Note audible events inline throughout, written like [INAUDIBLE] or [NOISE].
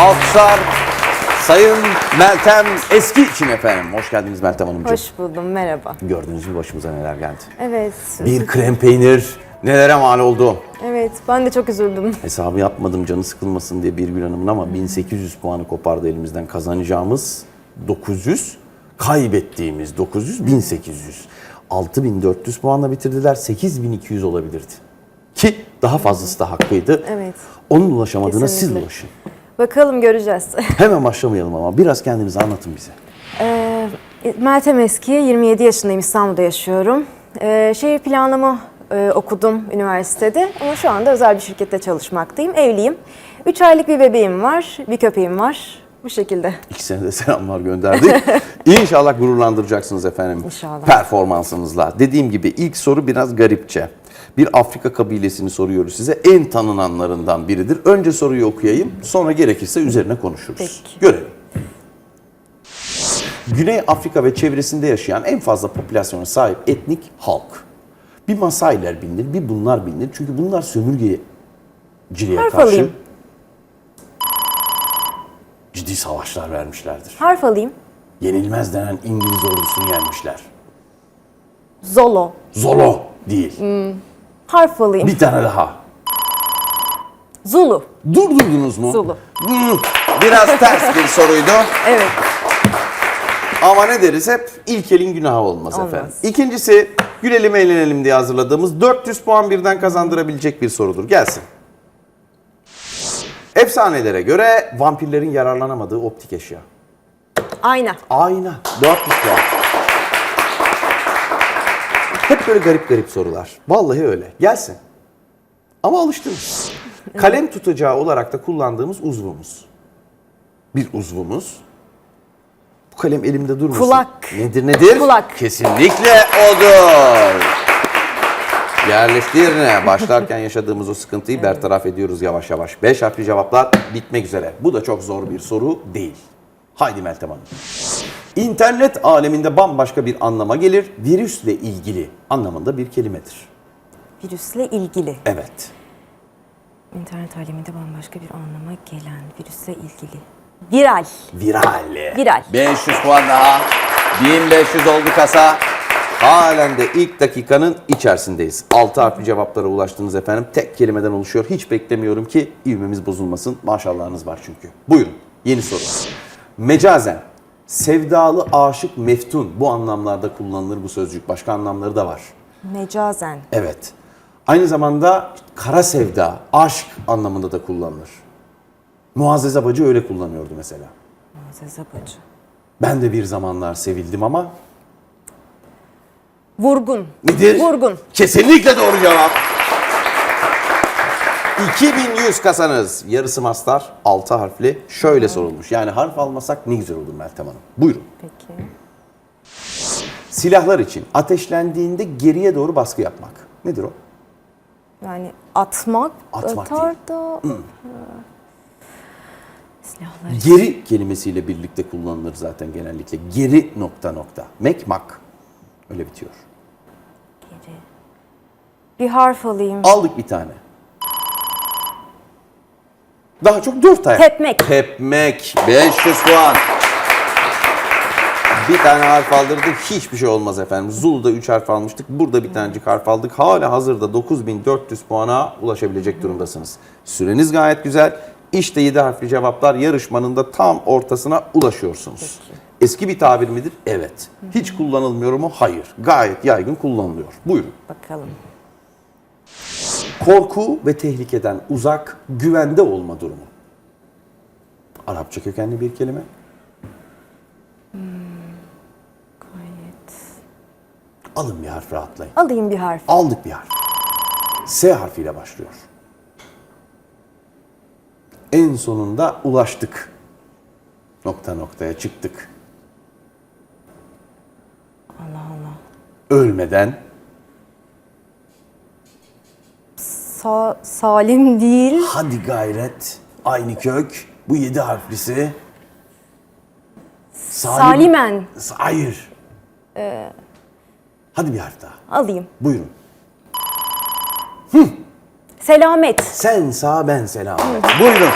Alkışlar Sayın Meltem Eski için efendim. Hoş geldiniz Meltem Hanımcığım. Hoş buldum, merhaba. Gördüğünüz gibi başımıza neler geldi. Evet, Bir krem peynir nelere mal oldu. evet ben de çok üzüldüm. Hesabı yapmadım canı sıkılmasın diye Birgül Hanım'ın ama 1800 puanı kopardı elimizden kazanacağımız 900, kaybettiğimiz 900, 1800. 6400 puanla bitirdiler, 8200 olabilirdi. Ki daha fazlası da hakkıydı. Evet. Onun ulaşamadığına siz Kesinlikle. ulaşın. Bakalım göreceğiz. [LAUGHS] Hemen başlamayalım ama biraz kendinizi anlatın bize. Ee, Meltem Eski, 27 yaşındayım, İstanbul'da yaşıyorum. Ee, şehir planlama e, okudum üniversitede ama şu anda özel bir şirkette çalışmaktayım. Evliyim. 3 aylık bir bebeğim var, bir köpeğim var. Bu şekilde. İkisine de [LAUGHS] selamlar gönderdik. İnşallah gururlandıracaksınız efendim. İnşallah. Performansınızla. Dediğim gibi ilk soru biraz garipçe. Bir Afrika kabilesini soruyoruz size. En tanınanlarından biridir. Önce soruyu okuyayım. Sonra gerekirse üzerine konuşuruz. Peki. Görelim. Güney Afrika ve çevresinde yaşayan en fazla popülasyona sahip etnik halk. Bir Masailer bilinir, bir bunlar bilinir. Çünkü bunlar sömürgeciliğe Harf karşı alayım. ciddi savaşlar vermişlerdir. Harf alayım. Yenilmez denen İngiliz ordusunu yenmişler. Zolo. Zolo değil. Harf alayım. Bir tane daha. Zulu. Durdurdunuz mu? Zulu. Hmm, Biraz ters bir soruydu. Evet. Ama ne deriz hep ilk elin günahı olmaz, Olmaz. efendim. İkincisi gülelim eğlenelim diye hazırladığımız 400 puan birden kazandırabilecek bir sorudur. Gelsin. Efsanelere göre vampirlerin yararlanamadığı optik eşya. Ayna. Ayna. 400 puan. Hep böyle garip garip sorular. Vallahi öyle. Gelsin. Ama alıştınız. Kalem tutacağı olarak da kullandığımız uzvumuz. Bir uzvumuz. Bu kalem elimde durmasın. Kulak. Nedir nedir? Kulak. Kesinlikle odur. Yerleşti yerine. Başlarken yaşadığımız o sıkıntıyı bertaraf ediyoruz yavaş yavaş. Beş harfli cevaplar bitmek üzere. Bu da çok zor bir soru değil. Haydi Meltem Hanım. İnternet aleminde bambaşka bir anlama gelir. Virüsle ilgili anlamında bir kelimedir. Virüsle ilgili. Evet. İnternet aleminde bambaşka bir anlama gelen virüsle ilgili. Viral. Viral. Viral. 500 puan daha. 1500 oldu kasa. Halen de ilk dakikanın içerisindeyiz. 6 harfli cevaplara ulaştınız efendim. Tek kelimeden oluşuyor. Hiç beklemiyorum ki ivmemiz bozulmasın. Maşallahınız var çünkü. Buyurun. Yeni soru. Mecazen. Sevdalı, aşık, meftun. Bu anlamlarda kullanılır bu sözcük. Başka anlamları da var. Mecazen. Evet. Aynı zamanda kara sevda, aşk anlamında da kullanılır. Muazzez Abacı öyle kullanıyordu mesela. Muazzez Abacı. Ben de bir zamanlar sevildim ama Vurgun. nedir? Vurgun. Kesinlikle doğru cevap. 2100 kasanız. Yarısı mastar, 6 harfli. Şöyle sorulmuş. Yani harf almasak ne güzel olur Meltem Hanım. Buyurun. Peki. Silahlar için ateşlendiğinde geriye doğru baskı yapmak. Nedir o? Yani atmak, Atmak atar da... Silahlar. Geri kelimesiyle birlikte kullanılır zaten genellikle. Geri nokta nokta. Mekmak. Öyle bitiyor. Geri. Bir harf alayım. Aldık bir tane. Daha çok dört ayak. Tepmek. Tepmek. 500 puan. Bir tane harf aldırdık. Hiçbir şey olmaz efendim. Zulu'da 3 harf almıştık. Burada bir tanecik harf aldık. Hala hazırda 9400 puana ulaşabilecek durumdasınız. Süreniz gayet güzel. İşte 7 harfli cevaplar yarışmanın da tam ortasına ulaşıyorsunuz. Eski bir tabir midir? Evet. Hiç kullanılmıyor mu? Hayır. Gayet yaygın kullanılıyor. Buyurun. Bakalım. Korku ve tehlikeden uzak, güvende olma durumu. Arapça kökenli bir kelime. Gayet. Alın bir harf rahatlayın. Alayım bir harf. Aldık bir harf. S harfiyle başlıyor. En sonunda ulaştık. Nokta noktaya çıktık. Allah Allah. Ölmeden Sa salim değil. hadi gayret aynı kök bu yedi harflisi. Salim- Salimen. Hayır. Hadi bir harf daha. Alayım. Buyurun. Selamet. Sen sağ ben selamet. Buyurun.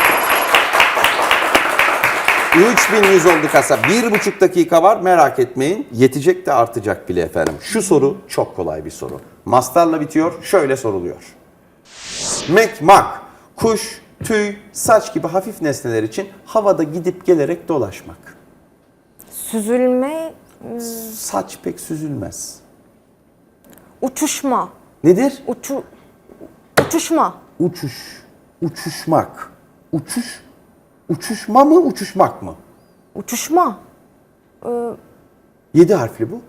3100 oldu kasa. Bir buçuk dakika var merak etmeyin. Yetecek de artacak bile efendim. Şu soru çok kolay bir soru. Mastarla bitiyor. Şöyle soruluyor. Mek, mak, kuş, tüy, saç gibi hafif nesneler için havada gidip gelerek dolaşmak. Süzülme, Saç pek süzülmez. uçuşma, Nedir? uçu, uçuşma, Uçuş, uçuşmak. Uçuş, uçuşma mı, uçuşmak mı? uçuşma, Yedi harfli bu.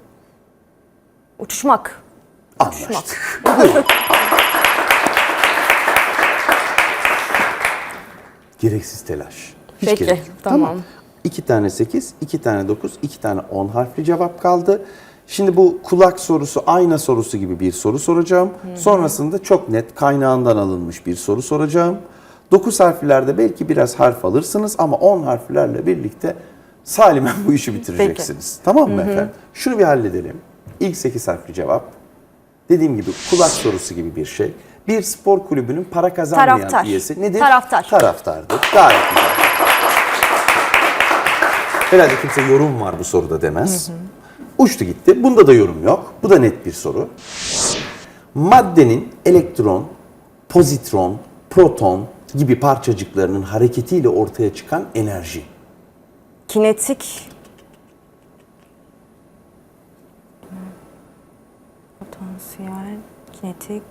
uçuşmak. Anlaştık. Buyurun. [LAUGHS] Gereksiz telaş. Hiç Peki, gerek yok. tamam. İki tane 8, iki tane 9, iki tane 10 harfli cevap kaldı. Şimdi bu kulak sorusu ayna sorusu gibi bir soru soracağım. Sonrasında çok net kaynağından alınmış bir soru soracağım. 9 harflerde belki biraz harf alırsınız ama 10 harflerle birlikte salimen bu işi bitireceksiniz. Tamam mı efendim? Şunu bir halledelim. İlk 8 harfli cevap. Dediğim gibi kulak sorusu gibi bir şey. Bir spor kulübünün para kazanmayan Taraftar. üyesi nedir? Taraftar. Taraftardır. Gayet güzel. Herhalde kimse yorum var bu soruda demez. Uçtu gitti. Bunda da yorum yok. Bu da net bir soru. Maddenin elektron, pozitron, proton gibi parçacıklarının hareketiyle ortaya çıkan enerji. Kinetik, potansiyel, kinetik,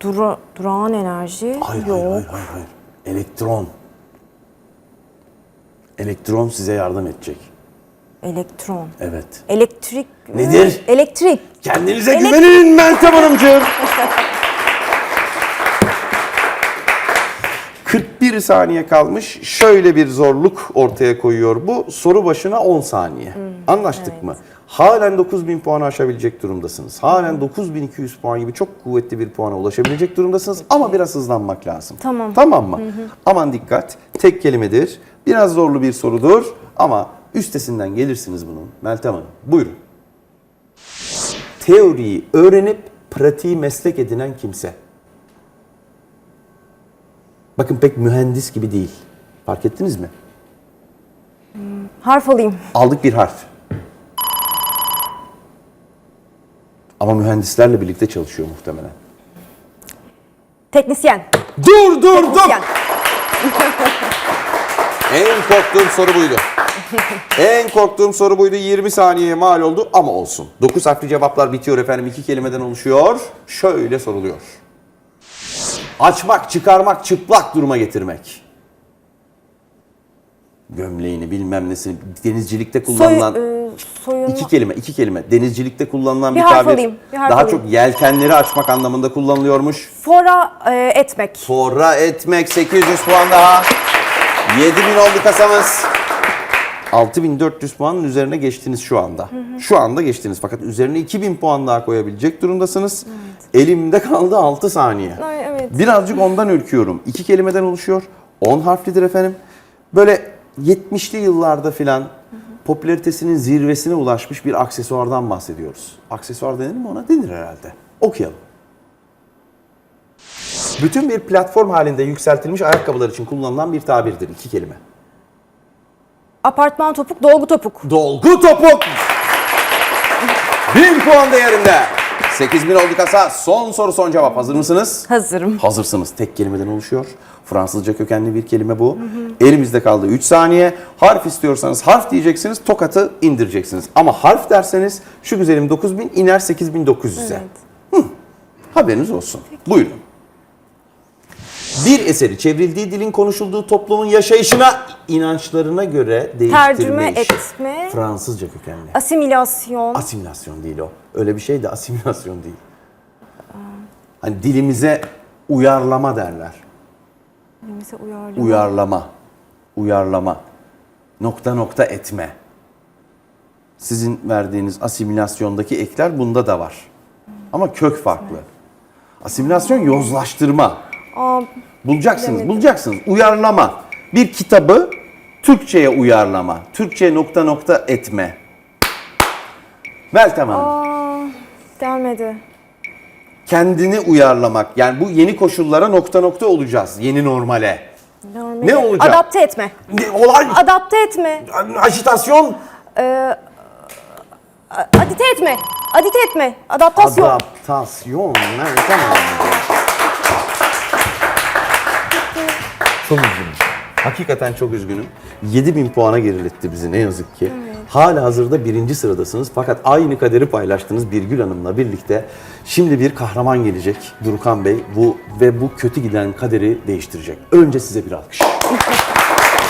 dura, durağan enerji Hayır, yok. hayır, hayır, hayır, hayır. Elektron. Elektron size yardım edecek. Elektron, Evet. elektrik. Nedir? Elektrik. Kendinize Elek- güvenin Meltem Hanımcığım. [LAUGHS] 41 saniye kalmış. Şöyle bir zorluk ortaya koyuyor bu. Soru başına 10 saniye. Anlaştık mı? Halen 9000 puanı aşabilecek durumdasınız. Halen 9200 puan gibi çok kuvvetli bir puana ulaşabilecek durumdasınız. Ama biraz hızlanmak lazım. Tamam. Tamam mı? Aman dikkat. Tek kelimedir. Biraz zorlu bir sorudur. Ama üstesinden gelirsiniz bunun. Meltem Hanım buyurun teoriyi öğrenip pratiği meslek edinen kimse. Bakın pek mühendis gibi değil. Fark ettiniz mi? Harf alayım. Aldık bir harf. Ama mühendislerle birlikte çalışıyor muhtemelen. Teknisyen. Dur dur dur. Teknisyen. [LAUGHS] En korktuğum soru buydu. en korktuğum soru buydu. 20 saniyeye mal oldu ama olsun. 9 harfli cevaplar bitiyor efendim. İki kelimeden oluşuyor. Şöyle soruluyor. Açmak, çıkarmak, çıplak duruma getirmek. Gömleğini bilmem nesini denizcilikte Soy, kullanılan e, soyunma. iki kelime, iki kelime. Denizcilikte kullanılan bir, Bir tabir. alayım, bir harf Daha alayım. çok yelkenleri açmak anlamında kullanılıyormuş. Fora e, etmek. Fora etmek 800 puan daha. 7000 oldu kasamız. 6400 puanın üzerine geçtiniz şu anda. Şu anda geçtiniz fakat üzerine 2000 puan daha koyabilecek durumdasınız. Elimde kaldı 6 saniye. Ay, evet. Birazcık ondan ürküyorum. İki kelimeden oluşuyor. 10 harflidir efendim. Böyle 70'li yıllarda filan popülaritesinin zirvesine ulaşmış bir aksesuardan bahsediyoruz. Aksesuar denir mi ona? Denir herhalde. Okuyalım. Bütün bir platform halinde yükseltilmiş ayakkabılar için kullanılan bir tabirdir. İki kelime. Apartman topuk, dolgu topuk. Dolgu topuk. 1000 puan değerinde. 8000 oldu kasa. Son soru son cevap. Hazır mısınız? Hazırım. Hazırsınız. Tek kelimeden oluşuyor. Fransızca kökenli bir kelime bu. Elimizde kaldı 3 saniye. Harf istiyorsanız harf diyeceksiniz. Tokatı indireceksiniz. Ama harf derseniz şu güzelim 9000 iner 8900'e. Evet. Haberiniz olsun. Buyurun. Bir eseri çevrildiği dilin konuşulduğu toplumun yaşayışına, inançlarına göre değiştirme Tercüme işi. etme. Fransızca kökenli. Asimilasyon. Asimilasyon değil o. Öyle bir şey de asimilasyon değil. Hani dilimize uyarlama derler. Mesela uyarlama. Uyarlama. Uyarlama. Nokta nokta etme. Sizin verdiğiniz asimilasyondaki ekler bunda da var. Ama kök farklı. Asimilasyon yozlaştırma. Aa, Bulacaksınız, bulacaksınız. Uyarlama. Bir kitabı Türkçe'ye uyarlama. Türkçe nokta nokta etme. Meltem Hanım. aa, gelmedi. Kendini uyarlamak. Yani bu yeni koşullara nokta nokta olacağız. Yeni normale. Normali- Ne olacak? Adapte etme. Ne, olay, Adapte etme. ajitasyon, Adite etme. Adite etme. Adaptasyon. adaptasyon. Nereden anladın? Çok üzgünüm. Hakikaten çok üzgünüm. 7000 puana geriletti bizi ne yazık ki. Hala hazırda birinci sıradasınız fakat aynı kaderi paylaştınız Birgül Hanım'la birlikte. Şimdi bir kahraman gelecek Durukan Bey bu ve bu kötü giden kaderi değiştirecek. Önce size bir alkış. [LAUGHS]